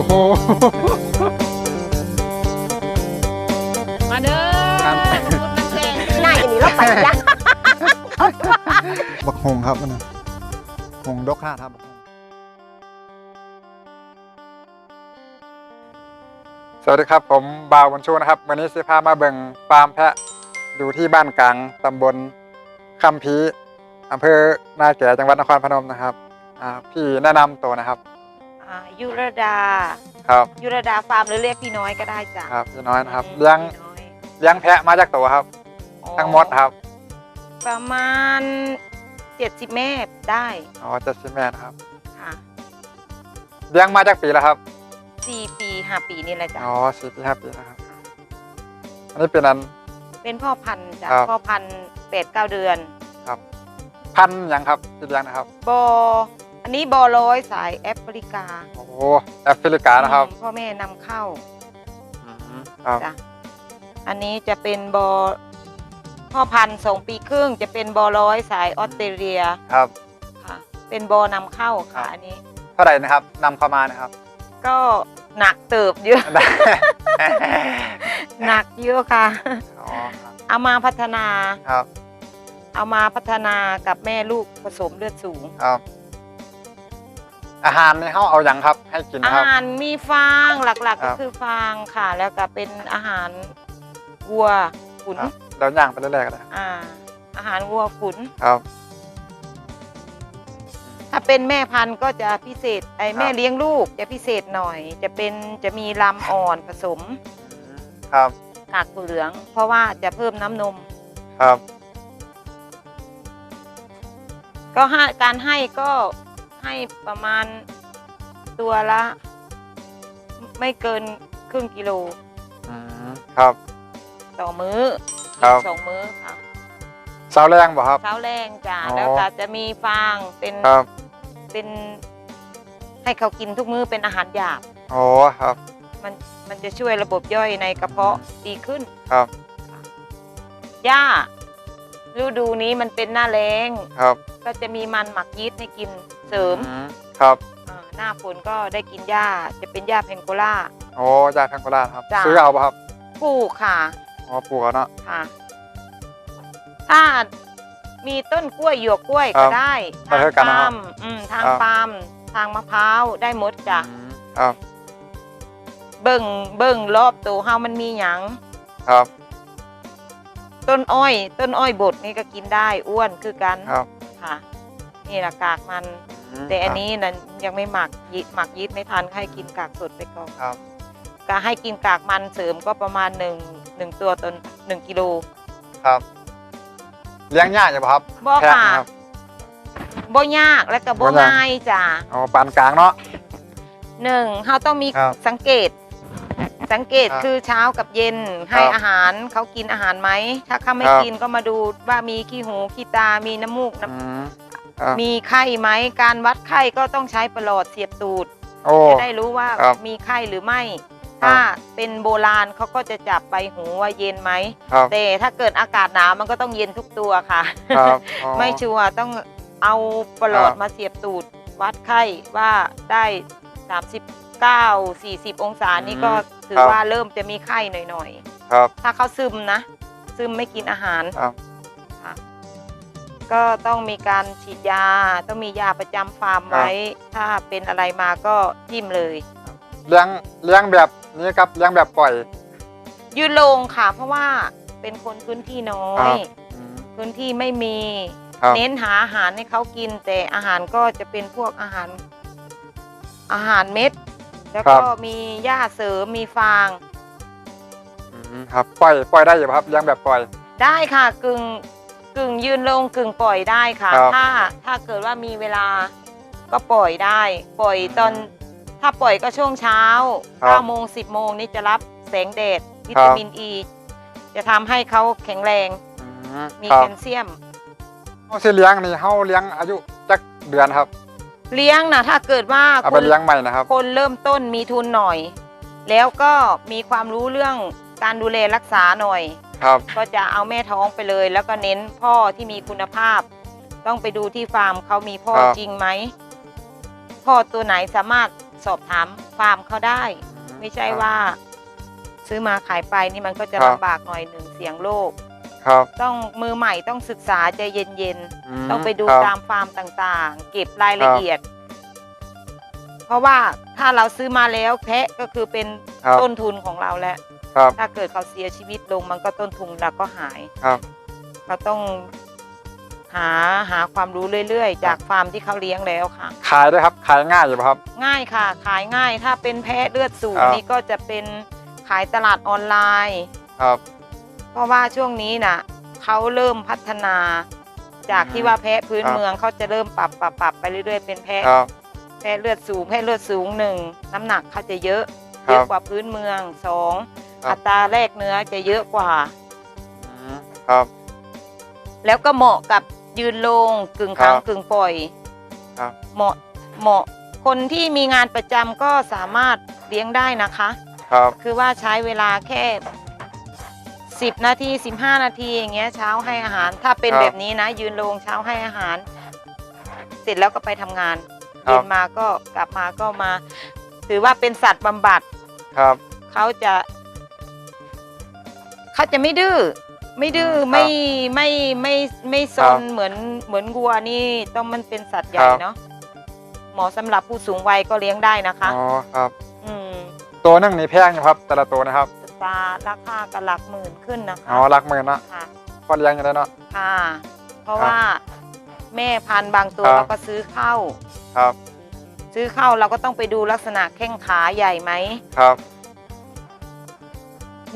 อ้โห มาเด้อครับมนุษย์นักเลงหน้าอย่างนี้เราไปยักบักหงครับอันนะหงดกห้าครับบักหงสวัสดีครับผมบาวบนชูนะครับ วันนี้สิพามาเบิ่งฟาร์มแพะอยู่ที่บ้านกลางตำบลคำพีอำเภอนาแก่จังหวัดนครพนมนะครับอ่าพี่แนะนำตัวนะครับ อ่ายุรดา ครับ ยุรดาฟาร์มหรือเรียกพี่น้อยก็ได้จ้ะครับพี่น้อยนะครับอืมเลี้ยงพี่น้อยเลี้ยงแพะมาจากตัวครับ อ๋อทั้งหมดครับประมาณ 70 เมตรได้อ๋อจะชิแม่นะครับค่ะเลี้ยงมาจากปีแล้วครับ4ปี5ปีนี่แหละจ้ะอ๋อสี่ปีห้าปีนะครับ อันนี้เป็นอัน เป็นพ่อพันธุ์จ้ะครับ พ่อพันธุ์เป็ดเก้าเดือน พันธุ์หยังครับที่เลี้ยงนะครับ บออั นนี้บอร้อยสายแอฟริกาโอ้โหแอฟริกานะครับอืมพ่อแม่นำเข้าอืมครับจ้ะอันนี้จะเป็นบอพ่อพันธุ์สองปีครึ่ง จะเป็นบอร้อยสายออสเตรเลียครับ ค่ะ เป็นบอนำเข้าครัค่ะบอันนี้ เท่าไหร่นะครับนำเข้ามานะครับก็หนักเติบเยอะ หนักเยอะค่ะ อ๋อครับเอามาพัฒนา ครับเอามาพัฒนากับแม่ลูกผสมเลือดสูง ครับ อาหารในห้องเอาอย่างครับ ให้กินอานะครับ หารมีฟางหลักๆครัก็บ คือฟางค่ะ แล้วก็เป็นอาหารวัวขุนครับแล้วย่างไปเรื่อยๆก็ได้อ่าอาหารวัวขุน ครับ ถ้าเป็นแม่พันธุ์ก็จะพิเศษไอครับแม่เลี้ยงลูกจะพิเศษหน่อย จะเป็นจะมีลำอ่อนผสมครับกากถั่วเหลือง เพราะว่าจะเพิ่มน้ำนม ครับก็ให้การให้ก็ ให้ประมาณตัวละ ไม่เกินครึ่งกิโลอืมครับ ต่อมื้อครับสองมื้อค่ะเสาแรงบ่ครับ เช้าแรงจ้ะอ๋อ แล้วก็จะมีฟางเป็นครับเป็น ให้เขากินทุกมื้อเป็นอาหารหยาบ โอ้ครับ มันมันจะช่วยระบบย่อยในกระเพาะดีขึ้นครับ หญ้าฤดูนี้มันเป็นหน้าแรงครับก็จะมีมันหมักยีสต์ให้กิน เสริมอืครับอ่าหน้าฝนก็ได้กินหญ้าจะเป็นหญ้าเพนโกล่าโอ้ยาแพงโกลาครับ จ้ะ ซื้อเอาป่ะครับปลูกค่ะอ๋อปลูกเอาเนาะ ค่ะ ถ้ามีต้นกล้วยหยวกกล้วยครัก็บได้ไปด้วยกันนะครับมอืมทางครับ ปาล์มทางมะพร้าวได้หมดจ้ะอืมครับเบิ่งเบิ่งรอบตัวเฮามันมีหยังครับต้นอ้อย ต้นอ้อยบดนี่ก็กินได้อ้วนคือกันครับ ค่ะ นี่แหละกากมันม แต่อันนี้นั้นยังไม่หมักยีหมักยีสต์ไม่ทันให้กินกากสดไปก่อนครับ ก็ให้กินกากมันเสริมก็ประมาณหนึ่งหนึ่งตัวตนหนึ่งกิโลครับ เลี้ยงยากอยู่ป่ะครับบ่แพะค่ะนะครับ บ่ยากและก็บ่บ่ยาก ง่ายจ้ะอ๋อปานกลางเนาะ หนึ่งเราต้องมีครับสังเกต สังเกตครับคือเช้ากับเย็นให้ครับอาหารเขากินอาหารไหม ถ้าเขาไม่ครับ กินก็มาดูว่ามีขี้หูขี้ตา มีน้ำมูกน้อืมค รับำมีไข้ไหมการวัดไข้ก็ต้องใช้ประหลอดเสียบตูดโอ้ จะได้รู้ว่าครับมีไข้หรือไม่ ครับ ถ้าเป็นโบราณเขาก็จะจับใบหูว่าเย็นไหมครับแต่ถ้าเกิดอากาศหนาวมันก็ต้องเย็นทุกตัวค่ะ ครับอ๋อ ไม่ชัวร์ต้องเอาประหลอดครับ มาเสียบตูดวัดไข้ว่าได้ 39 40 องศานี่ก็ถือว่าเริ่มจะมีไข้หน่อยครับ ๆ ถ้าเขาซึมนะ ซึมไม่กินอาหาร ครับค่ะ ก็ต้องมีการฉีดยา ต้องมียาประจำฟาร์มไว้ ถ้าเป็นอะไรมาก็จิ้มเลย เลี้ยงเลี้ยงแบบนี้ครับเลี้ยงแบบปล่อย ยืนลงค่ะ เพราะว่าเป็นคนพื้นที่น้อครัยบอืมพื้นที่ไม่มี ครับ เน้นหาอาหารให้เขากิน แต่อาหารก็จะเป็นพวกอาหาร อาหารเม็ด แล้วก็มีหญ้าเสริมมีฟาง อืมครับปล่อยปล่อยได้อยู่ป่ะครับเลี้ยงแบบปล่อยได้ค่ะกึ่งกึ่ งยืนลงกึ่งปล่อยได้ค่ะ ครับ ถ้าถ้าเกิดว่ามีเวลาก็ปล่อยได้ ปล่อยตอนถ้าปล่อยก็ช่วงเช้าครับ9โมง10โมงนี่จะรับแสงแดดวิตามินอ e, ีจะทำให้เขาแข็งแรงอืมมีครัแคบลเซียมเขาสิเลี้ยงนี่เขาเลี้ยงอายุจักเดือนครับ เลี้ยงนะถ้าเกิดว่าเอาคไปนเลี้ยงใหม่นะครับ คนเริ่มต้นมีทุนหน่อย แล้วก็มีความรู้เรื่องการดูแลรักษาหน่อย ครับ ก็จะเอาแม่ท้องไปเลย แล้วก็เน้นพ่อที่มีคุณภาพ ต้องไปดูที่ฟาร์มเขามีพ่อครับ จริงไหมพ่อตัวไหนสามารถสอบถามฟาร์มเขาได้ ไม่ใช่ว่า ซื้อมาขายไปนี่มันก็จะครับ ลำบากหน่อยหนึ่งเสี่ยงโรคครับต้องมือใหม่ต้องศึกษาใจเย็นๆ มต้องไปดูครับ ตามฟาร์มต่างๆ เก็บรายละเอียด เพราะว่าถ้าเราซื้อมาแล้วแพะก็คือเป็นครับต้นทุนของเราแล้ว ครับ ถ้าเกิดเขาเสียชีวิตลงมันก็ต้นทุนเราก็หายครับ เราต้องหาหาความรู้เรื่อยๆ จากฟาร์มที่เขาเลี้ยงแล้วค่ะ ขายด้วยครับ ขายง่ายอยู่ป่ะครับ ง่ายค่ะ ขายง่ายถ้าเป็นแพะเลือดสูงครับ นี่ก็จะเป็นขายตลาดออนไลน์ ครับ เพราะว่าช่วงนี้น่ะเขาเริ่มพัฒนา จากที่ว่าแพะพื้นครับ เมืองเขาจะเริ่มปรับปรับปรับไปเรื่อยๆ เป็นแพะครับ แพะเลือดสูงแพะเลือดสูงหนึ่งน้ำหนักเขาจะเยอะครับเยอะกว่าพื้นเมืองสองครับ อัตราแลกเนื้อจะเยอะกว่าอืมครับ แล้วก็เหมาะกับยืนลงกึ่งค้างครับกึ่งปล่อยครับเหมาะเหมาะคนที่มีงานประจำก็สามารถเลี้ยงได้นะคะ ครับ คือว่าใช้เวลาแค่ 10 นาที 15 นาทีอย่างเงี้ยเช้าให้อาหาร ถ้าเป็นครับแบบนี้นะ ยืนลงเช้าให้อาหาร เสร็จแล้วก็ไปทำงานครับ เย็นมาก็กลับมาก็มา ถือว่าเป็นสัตว์บำบัดครับ เขาจะ เขาจะไม่ดื้อไม่ดื้อครับไม่ไม่ไม่ไม่ซครันบเหมือนเหมือนวัวนี่ต้องมันเป็นสัตว์ใหญ่ครับเนาะเหมาะสำหรับผู้สูงวัยก็เลี้ยงได้นะคะอ๋อครับ อืมตัวหนึงนี่แพงอยู่ครับ แต่ละตัวนะครับตาราคากันหลักหมื่นขึ้นนะคะอ๋อหลักหมื่นเนาะค่ะพอเลี้ยงอยู่ได้เนาะค่ะ เพราะครับว่าแม่พันธุ์บางตัวครับเราก็ซื้อเข้าครับ ซื้อเข้าเราก็ต้องไปดูลักษณะแข้งขาใหญ่ไหมครับ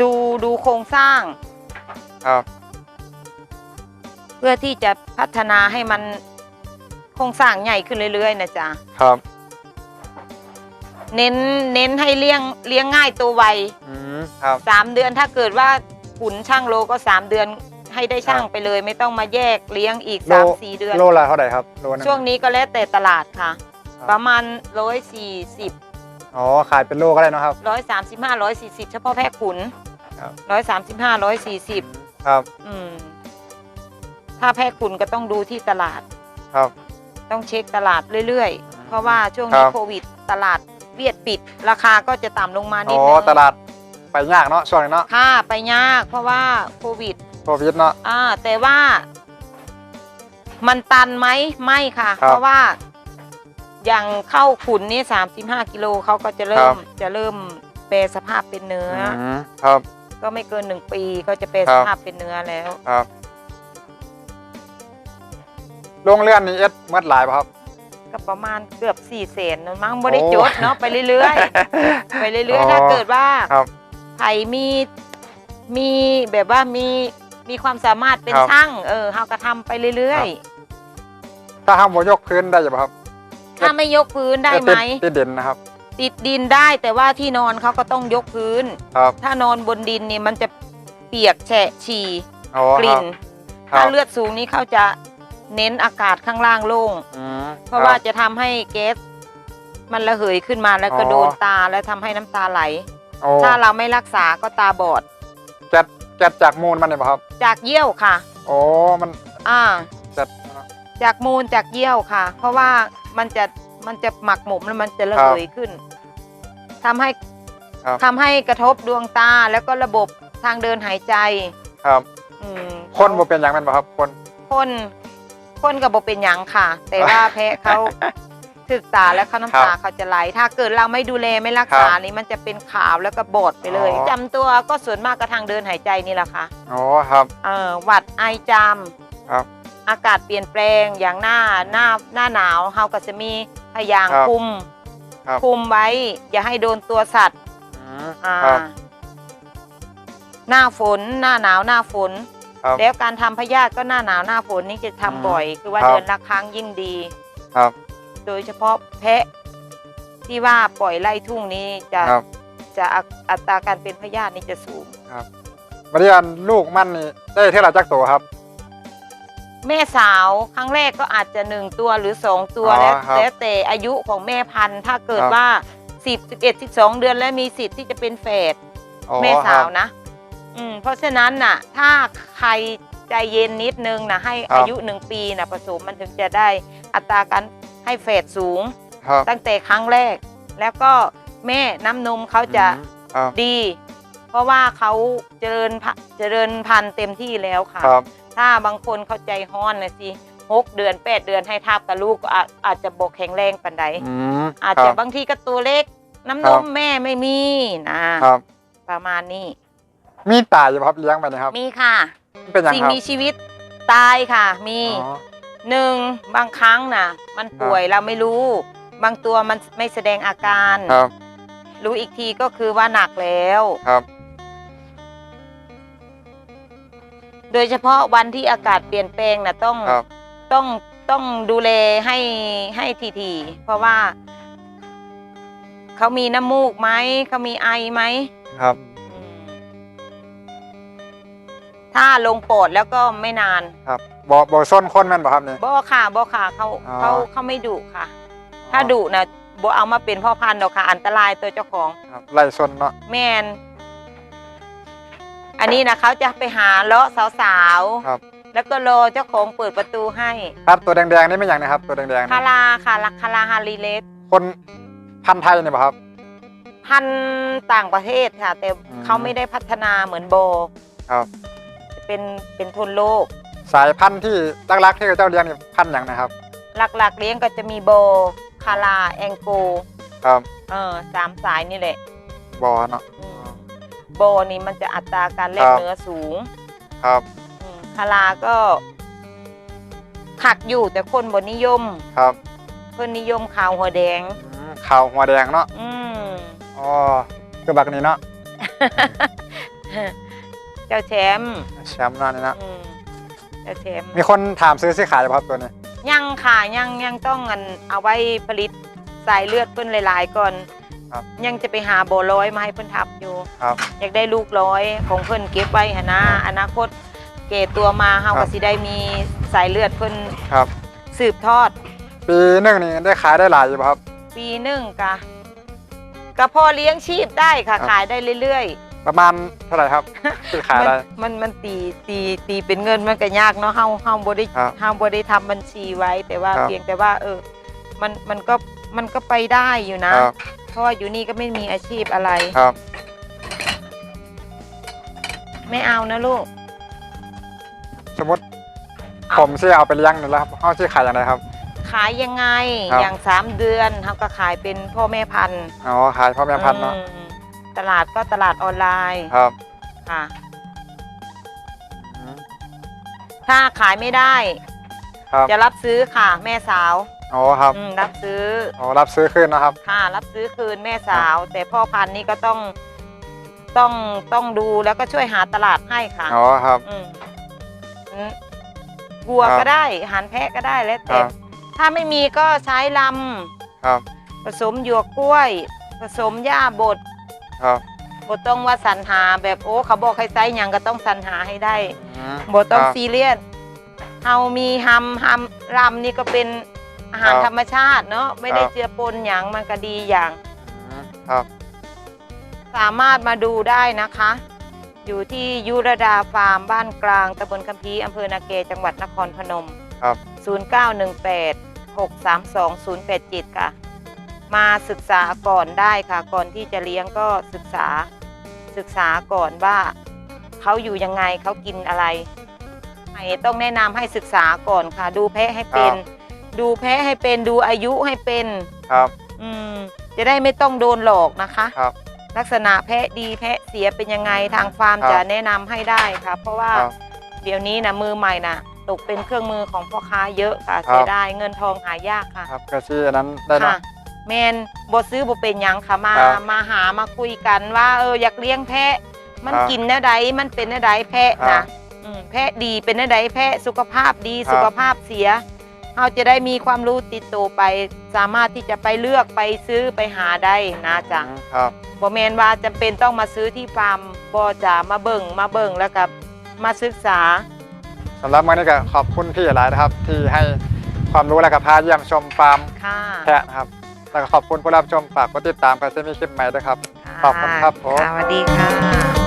ดูดูโครงสร้าง ครับเพื่อที่จะพัฒนาให้มันโครงสร้างใหญ่ขึ้นเรื่อยๆนะจ๊ะครับเน้นเน้นให้เลี้ยงเลี้ยงง่ายตัวไวอืมครับ สามเดือนถ้าเกิดว่าขุนช่างโลก็สามเดือนให้ได้ช่างครับ ไปเลย ไม่ต้องมาแยกเลี้ยงอีกโลสามสี่เดือน โลละเท่าไหร่ครับโลนึงช่วงนี้ก็แล้วแต่ตลาดค่ะ ครับประมาณร้อยสี่สิบ อ๋อ ขายเป็นโลก็ได้เนอะครับ ร้อยสามสิบห้าร้อยสี่สิบเฉพาะแพะขุนครับ ร้อยสามสิบห้าร้อยสี่สิบครับอืม ถ้าแพะขุนก็ต้องดูที่ตลาด ครับ ต้องเช็คตลาดเรื่อยอืมๆเพราะว่าช่วงนี้ครับ โควิด ตลาดเวียดปิด ราคาก็จะต่ำลงมานิอ๋ดอนึงตลาดไปยากเนาะช่วงนี้เนาะค่าไปยาก เพราะว่าโควิด โควิดเนาะ อ่าแต่ว่า มันตันไหมไม่ค่ะ ครับ เพราะว่า อย่างเข้าขุนนี่สามสิบห้ากิโลเขาก็จะเริ่ครัมบจะเริ่มแปรสภาพเป็นเนื้ออมครับ ก็ไม่เกินหนึ่งปีก็จะแปรครัสบภาพเป็นเนื้อแล้วครับโรงเรือนนี่เอ็ดเมื่อหลายป่ะครับ ก็ประมาณเกือบสี่แสนนั่นมั้งไม่ได้โอ้จดเนาะไปเรื่อยๆ ไปเรื่อยๆ ถ้าเกิดว่าครับไผ่มีมีแบบว่ามีมีความสามารถเป็นครับช่าง เออเขาก็ทำไปเรื่อยถ้าห้ามโมยกพื้นได้อยู่ป่ะครับๆ ถ้าไม่ยกพื้นได้ไหมติดติดเด่นนะครับ ติดดินได้แต่ว่าที่นอนเขาก็ต้องยกพื้น ครับถ้านอนบนดินนี่มันจะเปียกแฉะฉี่อ๋อกลิ่นครัถ้าบเลือดสูงนี่เขาจะเน้นอากาศข้างล่างโล่งอืมเพราะว่าจะทำให้แก๊สมันระเหยขึ้นมาแล้วก็อ๋อโดนตาแล้วทำให้น้ำตาไหลโอ้ถ้าเราไม่รักษาก็ตาบอดแก๊สแก๊สจากมูลมันเนี่ยป่ะครับ จากเยี่ยวค่ะโอ้มัน อ่าแก๊ส จากมูลจากเยี่ยวค่ะ เพราะว่ามันจะมันจะหมักหมมแล้วมันจะระเหยขึ้นทำให้ครับทำให้กระทบดวงตาแล้วก็ระบบทางเดินหายใจ ครับอืมคนบ่เป็นอย่างนั้นป่ะครับคน คนคนกับบเป็นหยังค่ะ แต่ว่าแพะเขาถึกตาแล้วเขาน้ำตาเขาจะไหล ถ้าเกิดเราไม่ดูแลไม่รักษาครับนี่มันจะเป็นขาวแล้วก็บอดไปเลยอ๋อ จำตัวก็ส่วนมากก็ทางเดินหายใจนี่แหละค่ะโอ้ครับ เอ่อหวัดไอจามครับ อากาศเปลี่ยนแปลงอย่างหน้าหน้าหน้าหนาวเฮาก็จะมีพยางครับคุมครับ คุมไว้ อย่าให้โดนตัวสัตว์อืมอ่าครับ หน้าฝนหน้าหนาวหน้าฝน ครับ แล้วการทำพยาธิก็หน้าหนาวหน้าฝนนี่จะทำอืมบ่อย คือว่าครับ เดือนละครั้งยิ่งดี ครับ โดยเฉพาะแพะที่ว่าปล่อยไล่ทุ่งนี้จะครับ จะอัอัตราการเป็นพยาธินี่จะสูงบัดนี้อันลูกมันนี่ได้เท่าไหร่จักตัวครับ แม่สาวครั้งแรกก็อาจจะหนึ่งตัวหรือสองตัวอ๋อแล้วครับ แล้วแต่อายุของแม่พันธุ์ถ้าเกิดครับว่าสิบสิบเอ็ดสิบสองเดือนแล้วมีสิทธิ์ที่จะเป็นแฝด อ๋อแม่สาวครับ นะ อืม เพราะฉะนั้นน่ะ ถ้าใครใจเย็นนิดนึงนะให้ครับ อายุหนึ่งปีนะผสมมันถึงจะได้อัตราการให้แฝดสูง ครับตั้งแต่ครั้งแรก แล้วก็แม่น้ำนมเขาจะอืมครับดี เพราะว่าเขาเจริญพะเจริญพันธุ์เต็มที่แล้วค่ะ ครับ ถ้าบางคนเขาใจฮ้อนนะสิหกเดือนแปดเดือนให้ทับกับลูกก็อาจอาจจะบกแข็งแรงปันใดอืมอาจคจะรับ บางทีก็ตัวเล็ก น้ำนครัมบแม่ไม่มีนะครับ ประมาณนี้ มีตายอยู่บ่ครับเลี้ยงไปนะครับมีค่ะ เป็นยังสิ่งครับมีชีวิตตายค่ะ มี อ๋อ หนึ่งบางครั้งน่ะมันป่วยเราไม่รู้ บางตัวมันไม่แสดงอาการ ครับรู้อีกทีก็คือว่าหนักแล้ว ครับ โดยเฉพาะวันที่อากาศเปลี่ยนแปลงน่ะต้องครับ ต้องต้องดูแลให้ให้ทีๆเพราะว่า เขามีน้ำมูกไหมเขามีไอไหมครับ อืมถ้าลงปอดแล้วก็ไม่นานครับบ่บ่ส้นคนแม่นบ่ครับนี่ บ่ค่ะบ่ค่ะเขาอ๋อ เขาเขาไม่ดุค่ะ ถ้าดุนะบ่เอามาเป็นพ่อพันธุ์หรอกค่ะ อันตรายตัวเจ้าของ ครับไล่ส้นเนาะ แมน อันนี้นะเขาจะไปหาเลาะสาวครับ ๆ แล้วก็รอเจ้าของเปิดประตูให้ ครับตัวแดงๆนี่ไม่อย่างนะครับตัวแดงๆนี่คาราค่ะลักคาราฮาริเลสคนพันธุ์ไทยนี่บ่ครับ พันธุ์ต่างประเทศค่ะ แต่อืมเขาไม่ได้พัฒนาเหมือนโบครับ เป็นเป็นทุนโลก สายพันธุ์ที่รักๆที่เจ้าเลี้ยงนี่พันธุ์หยังนะครับหลักๆเลี้ยงก็จะมีโบคาราแองโกครับเออสามสายนี่แหละบ่เนาะอืม โบนี่มันจะอัตราการแลกครับ เนื้อสูงครับอืมคาราก็ขักอยู่แต่คนบนนิยม ครับเพื่อนนิยมขาวหัวแดง อืมขาวหัวแดงเนาะอืม อ๋อคือบักนี้เนาะเจ้าแชมป์แชมป์เนาะนี่เนาะอืมเจ้าแชมป์มีคนถามซื้อซื้อขายบ่ครับตัวนี้ยังค่ะยังยังต้องอันเอาไว้ผลิตสายเลือดเพิ่นหลาย ๆ ก่อน ครับยังจะไปหาโบร้อยมาให้เพิ่นทับอยู่ ครับ อยากได้ลูกร้อยของเพิ่นเก็บไว้หนนะอนาคตเกตัวมาเฮาครัก็บ สิได้มีสายเลือดเพิ่นครับ สืบทอด ปีหนึงนี่ได้ขายได้หลายอยู่บ่ครับ ปีหนึ่งกะก็พอเลี้ยงชีพได้ค่ะ ครับ ขายได้เรื่อยประมาณเท่าไหร่ครับ ที่ๆขายมันได้มันมันตีตีตีเป็นเงินมันก็ยากเนาะเฮาเฮาบ่ได้ครับเฮาบ่ได้ทำบัญชีไว้ แต่ว่าครับเพียงแต่ว่า เออ มันมันก็มันก็ไปได้อยู่นะ ครับ เพราะว่าอยู่นี่ก็ไม่มีอาชีพอะไร ครับ ไม่เอานะลูก สมมติผมสิเอาไปเลี้ยงนี่แล้วครับเฮาสิขายอย่างไรครับ ขายยังไง ครับ อย่างสามเดือนเขาก็ขายเป็นพ่อแม่พันธุ์อ๋อขายพ่อแม่พันธุ์เนาะอืมตลาดก็ตลาดออนไลน์ครับค่ะ อืมถ้าขายไม่ได้ ครับจะรับซื้อค่ะ แม่สาว อ๋อครับอืมรับซื้ออ๋อรับซื้อคืนนะครับ ค่ะรับซื้อคืนแม่สาว แต่พ่อพันธุ์นี่ก็ต้องต้องต้องดูแล้วก็ช่วยหาตลาดให้ค่ะอ๋อครับ อืมอืมวัวครับก็ได้อาหารแพะก็ได้แล้วคแต่รับ ถ้าไม่มีก็ใช้ลครับำผสมหยวกกล้วย ผสมหญ้าบดครับบดต้องว่าสรรหาแบบโอ้เขาบอกให้ไซส์หยังก็ต้องสรรหาให้ได้ อืมบต้องครับซีเรียสเฮามีฮัมฮัมรำนี่ก็เป็น อาหารครับธรรมชาติเนาะไม่ได้ครับเจือปนหยังมันก็ดีอย่างอืมครับ สามารถมาดูได้นะคะ อยู่ที่ยุรดาฟาร์มบ้านกลางตำบลคัมภีร์อำเภอนาเกจังหวัดนครพนม ครับ 0918 632 087 ค่ะ มาศึกษาก่อนได้ค่ะ ก่อนที่จะเลี้ยงก็ศึกษาศึกษาก่อนว่าเขาอยู่ยังไงเขากินอะไรไม่ต้องแนะนำให้ศึกษาก่อนค่ะ ดูแพะให้เป็น ดูแพะให้เป็นดูอายุให้เป็น ครับ อืม จะได้ไม่ต้องโดนหลอกนะคะ ครับ ลักษณะแพะดีแพะเสียเป็นยังไงทางฟาร์มครับจะแนะนำให้ได้ค่ะ เพราะว่าครับเดี๋ยวนี้นะมือใหม่นะตกเป็นเครื่องมือของพ่อค้าเยอะค่ะครับ เสียดายเงินทองหายากค่ะครับก็สิอันนั้นได้เนาะค่ะแมนบซื้อบ่เป็นหยังค่ะมาครับมาหามาคุยกันว่าเอออยากเลี้ยงแพะ มันครับกินแนวใดมันเป็นแนวใดแพะครันะบอืมแพะดีเป็นแนวใดแพะสุขภาพดีครับ สุขภาพเสีย เราจะได้มีความรู้ติดตัวไป สามารถที่จะไปเลือกไปซื้อไปหาได้นะจ๊ะอืมครับบ่แมนว่าจำเป็นต้องมาซื้อที่ฟาร์มบ่จะมาเบิ่งมาเบิ่งแล้วกับมาศึกษาสำหรับมื้อนี้ก็ขอบคุณพี่หลายนะครับ ที่ให้ความรู้และก็พาเยี่ยมชมฟาร์มค่ะแพะนะครับแล้วก็ขอบคุณผู้รับชมฝากกดติดตามกันจะมีคลิปใหม่ด้วยครับขอบคุณครับผมค่ะสวัสดีค่ะ